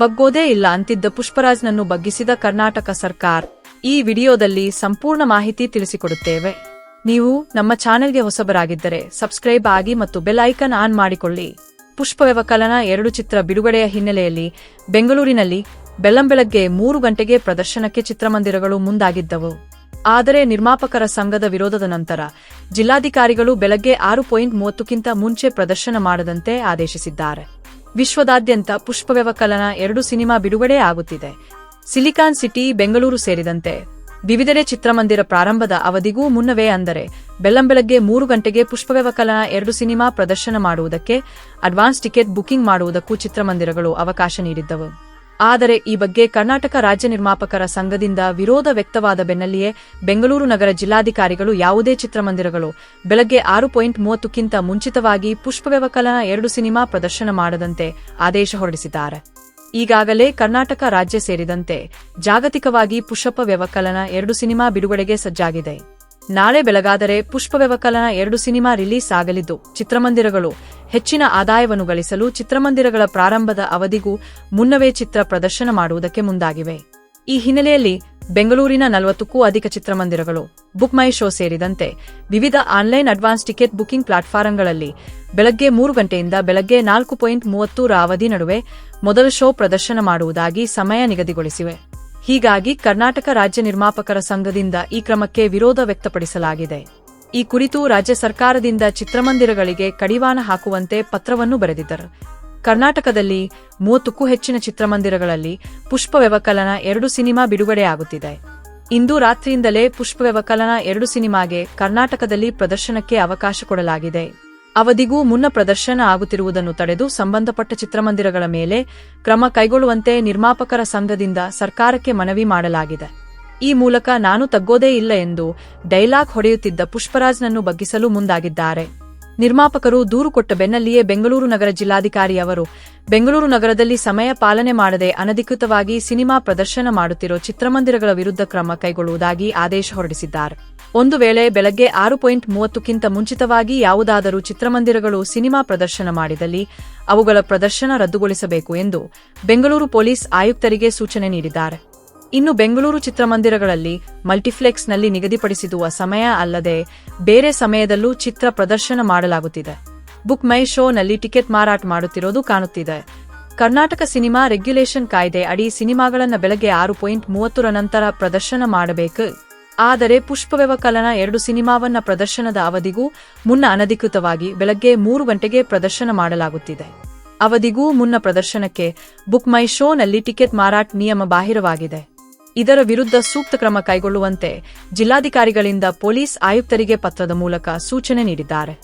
ಬಗ್ಗೋದೇ ಇಲ್ಲ ಅಂತಿದ್ದ ಪುಷ್ಪರಾಜ್ನನ್ನು ಬಗ್ಗಿಸಿದ ಕರ್ನಾಟಕ ಸರ್ಕಾರ. ಈ ವಿಡಿಯೋದಲ್ಲಿ ಸಂಪೂರ್ಣ ಮಾಹಿತಿ ತಿಳಿಸಿಕೊಡುತ್ತೇವೆ. ನೀವು ನಮ್ಮ ಚಾನೆಲ್ಗೆ ಹೊಸಬರಾಗಿದ್ದರೆ ಸಬ್ಸ್ಕ್ರೈಬ್ ಆಗಿ ಮತ್ತು ಬೆಲ್ ಐಕನ್ ಆನ್ ಮಾಡಿಕೊಳ್ಳಿ. ಪುಷ್ಪವ್ಯವಕಲನ ಎರಡು ಚಿತ್ರ ಬಿಡುಗಡೆಯ ಹಿನ್ನೆಲೆಯಲ್ಲಿ ಬೆಂಗಳೂರಿನಲ್ಲಿ ಬೆಳ್ಳಂಬೆಳಗ್ಗೆ ಮೂರು ಗಂಟೆಗೆ ಪ್ರದರ್ಶನಕ್ಕೆ ಚಿತ್ರಮಂದಿರಗಳು ಮುಂದಾಗಿದ್ದವು. ಆದರೆ ನಿರ್ಮಾಪಕರ ಸಂಘದ ವಿರೋಧದ ನಂತರ ಜಿಲ್ಲಾಧಿಕಾರಿಗಳು ಬೆಳಗ್ಗೆ ಆರು ಪಾಯಿಂಟ್ ಮೂವತ್ತಕ್ಕಿಂತ ಮುಂಚೆ ಪ್ರದರ್ಶನ ಮಾಡದಂತೆ ಆದೇಶಿಸಿದ್ದಾರೆ. ವಿಶ್ವದಾದ್ಯಂತ ಪುಷ್ಪವ್ಯವಕಲನ ಎರಡು ಸಿನಿಮಾ ಬಿಡುಗಡೆ ಆಗುತ್ತಿದೆ. ಸಿಲಿಕಾನ್ ಸಿಟಿ, ಬೆಂಗಳೂರು ಸೇರಿದಂತೆ ವಿವಿಧೆಡೆ ಚಿತ್ರಮಂದಿರ ಪ್ರಾರಂಭದ ಅವಧಿಗೂ ಮುನ್ನವೇ ಅಂದರೆ ಬೆಳ್ಳಂಬೆಳಗ್ಗೆ ಮೂರು ಗಂಟೆಗೆ ಪುಷ್ಪವ್ಯವಕಲನ ಎರಡು ಸಿನಿಮಾ ಪ್ರದರ್ಶನ ಮಾಡುವುದಕ್ಕೆ ಅಡ್ವಾನ್ಸ್ ಟಿಕೆಟ್ ಬುಕಿಂಗ್ ಮಾಡುವುದಕ್ಕೂ ಚಿತ್ರಮಂದಿರಗಳು ಅವಕಾಶ ನೀಡಿದ್ದವು. ಆದರೆ ಈ ಬಗ್ಗೆ ಕರ್ನಾಟಕ ರಾಜ್ಯ ನಿರ್ಮಾಪಕರ ಸಂಘದಿಂದ ವಿರೋಧ ವ್ಯಕ್ತವಾದ ಬೆನ್ನಲ್ಲಿಯೇ ಬೆಂಗಳೂರು ನಗರ ಜಿಲ್ಲಾಧಿಕಾರಿಗಳು ಯಾವುದೇ ಚಿತ್ರಮಂದಿರಗಳು ಬೆಳಗ್ಗೆ ಆರು ಪಾಯಿಂಟ್ ಮೂವತ್ತಕ್ಕಿಂತ ಮುಂಚಿತವಾಗಿ ಪುಷ್ಪವ್ಯವಕಲನ ಎರಡು ಸಿನಿಮಾ ಪ್ರದರ್ಶನ ಮಾಡದಂತೆ ಆದೇಶ ಹೊರಡಿಸಿದ್ದಾರೆ. ಈಗಾಗಲೇ ಕರ್ನಾಟಕ ರಾಜ್ಯ ಸೇರಿದಂತೆ ಜಾಗತಿಕವಾಗಿ ಪುಷ್ಪ ವ್ಯವಕಲನ ಎರಡು ಸಿನಿಮಾ ಬಿಡುಗಡೆಗೆ ಸಜ್ಜಾಗಿದೆ. ನಾಳೆ ಬೆಳಗಾದರೆ ಪುಷ್ಪವ್ಯವಕಲನ ಎರಡು ಸಿನಿಮಾ ರಿಲೀಸ್ ಆಗಲಿದ್ದು ಚಿತ್ರಮಂದಿರಗಳು ಹೆಚ್ಚಿನ ಆದಾಯವನ್ನು ಗಳಿಸಲು ಚಿತ್ರಮಂದಿರಗಳ ಪ್ರಾರಂಭದ ಅವಧಿಗೂ ಮುನ್ನವೇ ಚಿತ್ರ ಪ್ರದರ್ಶನ ಮಾಡುವುದಕ್ಕೆ ಮುಂದಾಗಿವೆ. ಈ ಹಿನ್ನೆಲೆಯಲ್ಲಿ ಬೆಂಗಳೂರಿನ ನಲವತ್ತಕ್ಕೂ ಅಧಿಕ ಚಿತ್ರಮಂದಿರಗಳು ಬುಕ್ ಮೈ ಶೋ ಸೇರಿದಂತೆ ವಿವಿಧ ಆನ್ಲೈನ್ ಅಡ್ವಾನ್ಸ್ ಟಿಕೆಟ್ ಬುಕಿಂಗ್ ಪ್ಲಾಟ್ಫಾರಂಗಳಲ್ಲಿ ಬೆಳಗ್ಗೆ ಮೂರು ಗಂಟೆಯಿಂದ ಬೆಳಗ್ಗೆ ನಾಲ್ಕು ಪಾಯಿಂಟ್ ಮೂವತ್ತೂರ ಅವಧಿ ನಡುವೆ ಮೊದಲ ಶೋ ಪ್ರದರ್ಶನ ಮಾಡುವುದಾಗಿ ಸಮಯ ನಿಗದಿಗೊಳಿಸಿವೆ. ಹೀಗಾಗಿ ಕರ್ನಾಟಕ ರಾಜ್ಯ ನಿರ್ಮಾಪಕರ ಸಂಘದಿಂದ ಈ ಕ್ರಮಕ್ಕೆ ವಿರೋಧ ವ್ಯಕ್ತಪಡಿಸಲಾಗಿದೆ. ಈ ಕುರಿತು ರಾಜ್ಯ ಸರ್ಕಾರದಿಂದ ಚಿತ್ರಮಂದಿರಗಳಿಗೆ ಕಡಿವಾಣ ಹಾಕುವಂತೆ ಪತ್ರವನ್ನು ಬರೆದಿದ್ದರು. ಕರ್ನಾಟಕದಲ್ಲಿ ಮೂವತ್ತಕ್ಕೂ ಹೆಚ್ಚಿನ ಚಿತ್ರಮಂದಿರಗಳಲ್ಲಿ ಪುಷ್ಪ ವ್ಯವಕಲನ ಎರಡು ಸಿನಿಮಾ ಬಿಡುಗಡೆಯಾಗುತ್ತಿದೆ ಇಂದು ರಾತ್ರಿಯಿಂದಲೇ ಪುಷ್ಪ ವ್ಯವಕಲನ ಎರಡು ಸಿನಿಮಾಗೆ ಕರ್ನಾಟಕದಲ್ಲಿ ಪ್ರದರ್ಶನಕ್ಕೆ ಅವಕಾಶ ಕೊಡಲಾಗಿದೆ. ಅವಧಿಗೂ ಮುನ್ನ ಪ್ರದರ್ಶನ ಆಗುತ್ತಿರುವುದನ್ನು ತಡೆದು ಸಂಬಂಧಪಟ್ಟ ಚಿತ್ರಮಂದಿರಗಳ ಮೇಲೆ ಕ್ರಮ ಕೈಗೊಳ್ಳುವಂತೆ ನಿರ್ಮಾಪಕರ ಸಂಘದಿಂದ ಸರ್ಕಾರಕ್ಕೆ ಮನವಿ ಮಾಡಲಾಗಿದೆ. ಈ ಮೂಲಕ ನಾನು ತಗ್ಗೋದೇ ಇಲ್ಲ ಎಂದು ಡೈಲಾಗ್ ಹೊಡೆಯುತ್ತಿದ್ದ ಪುಷ್ಪರಾಜ್ನನ್ನು ಬಗ್ಗಿಸಲು ಮುಂದಾಗಿದ್ದಾರೆ. ನಿರ್ಮಾಪಕರು ದೂರು ಕೊಟ್ಟ ಬೆನ್ನಲ್ಲಿಯೇ ಬೆಂಗಳೂರು ನಗರ ಜಿಲ್ಲಾಧಿಕಾರಿ ಅವರು, ಬೆಂಗಳೂರು ನಗರದಲ್ಲಿ ಸಮಯ ಪಾಲನೆ ಮಾಡದೆ ಅನಧಿಕೃತವಾಗಿ ಸಿನಿಮಾ ಪ್ರದರ್ಶನ ಮಾಡುತ್ತಿರೋ ಚಿತ್ರಮಂದಿರಗಳ ವಿರುದ್ಧ ಕ್ರಮ ಕೈಗೊಳ್ಳುವುದಾಗಿ ಆದೇಶ ಹೊರಡಿಸಿದ್ದಾರೆ. ಒಂದು ವೇಳೆ ಬೆಳಗ್ಗೆ ಆರು ಪಾಯಿಂಟ್ ಮೂವತ್ತಕ್ಕಿಂತ ಮುಂಚಿತವಾಗಿ ಯಾವುದಾದರೂ ಚಿತ್ರಮಂದಿರಗಳು ಸಿನಿಮಾ ಪ್ರದರ್ಶನ ಮಾಡಿದಲ್ಲಿ ಅವುಗಳ ಪ್ರದರ್ಶನ ರದ್ದುಗೊಳಿಸಬೇಕು ಎಂದು ಬೆಂಗಳೂರು ಪೊಲೀಸ್ ಆಯುಕ್ತರಿಗೆ ಸೂಚನೆ ನೀಡಿದ್ದಾರೆ. ಇನ್ನು ಬೆಂಗಳೂರು ಚಿತ್ರಮಂದಿರಗಳಲ್ಲಿ ಮಲ್ಟಿಫ್ಲೆಕ್ಸ್ನಲ್ಲಿ ನಿಗದಿಪಡಿಸಿರುವ ಸಮಯ ಅಲ್ಲದೆ ಬೇರೆ ಸಮಯದಲ್ಲೂ ಚಿತ್ರ ಪ್ರದರ್ಶನ ಮಾಡಲಾಗುತ್ತಿದೆ. ಬುಕ್ ಮೈ ಶೋನಲ್ಲಿ ಟಿಕೆಟ್ ಮಾರಾಟ ಮಾಡುತ್ತಿರೋದು ಕಾಣುತ್ತಿದೆ. ಕರ್ನಾಟಕ ಸಿನಿಮಾ ರೆಗ್ಯುಲೇಷನ್ ಕಾಯ್ದೆ ಅಡಿ ಸಿನಿಮಾಗಳನ್ನು ಬೆಳಗ್ಗೆ ಆರು ಪಾಯಿಂಟ್ ಮೂವತ್ತರ ನಂತರ ಪ್ರದರ್ಶನ ಮಾಡಬೇಕು. ಆದರೆ ಪುಷ್ಪವ್ಯವಕಲನ ಎರಡು ಸಿನಿಮಾವನ್ನ ಪ್ರದರ್ಶನದ ಅವಧಿಗೂ ಮುನ್ನ ಅನಧಿಕೃತವಾಗಿ ಬೆಳಗ್ಗೆ ಮೂರು ಗಂಟೆಗೆ ಪ್ರದರ್ಶನ ಮಾಡಲಾಗುತ್ತಿದೆ. ಅವಧಿಗೂ ಮುನ್ನ ಪ್ರದರ್ಶನಕ್ಕೆ ಬುಕ್ ಮೈ ಶೋನಲ್ಲಿ ಟಿಕೆಟ್ ಮಾರಾಟ ನಿಯಮ ಬಾಹಿರವಾಗಿದೆ. ಇದರ ವಿರುದ್ಧ ಸೂಕ್ತ ಕ್ರಮ ಕೈಗೊಳ್ಳುವಂತೆ ಜಿಲ್ಲಾಧಿಕಾರಿಗಳಿಂದ ಪೊಲೀಸ್ ಆಯುಕ್ತರಿಗೆ ಪತ್ರದ ಮೂಲಕ ಸೂಚನೆ ನೀಡಿದ್ದಾರೆ.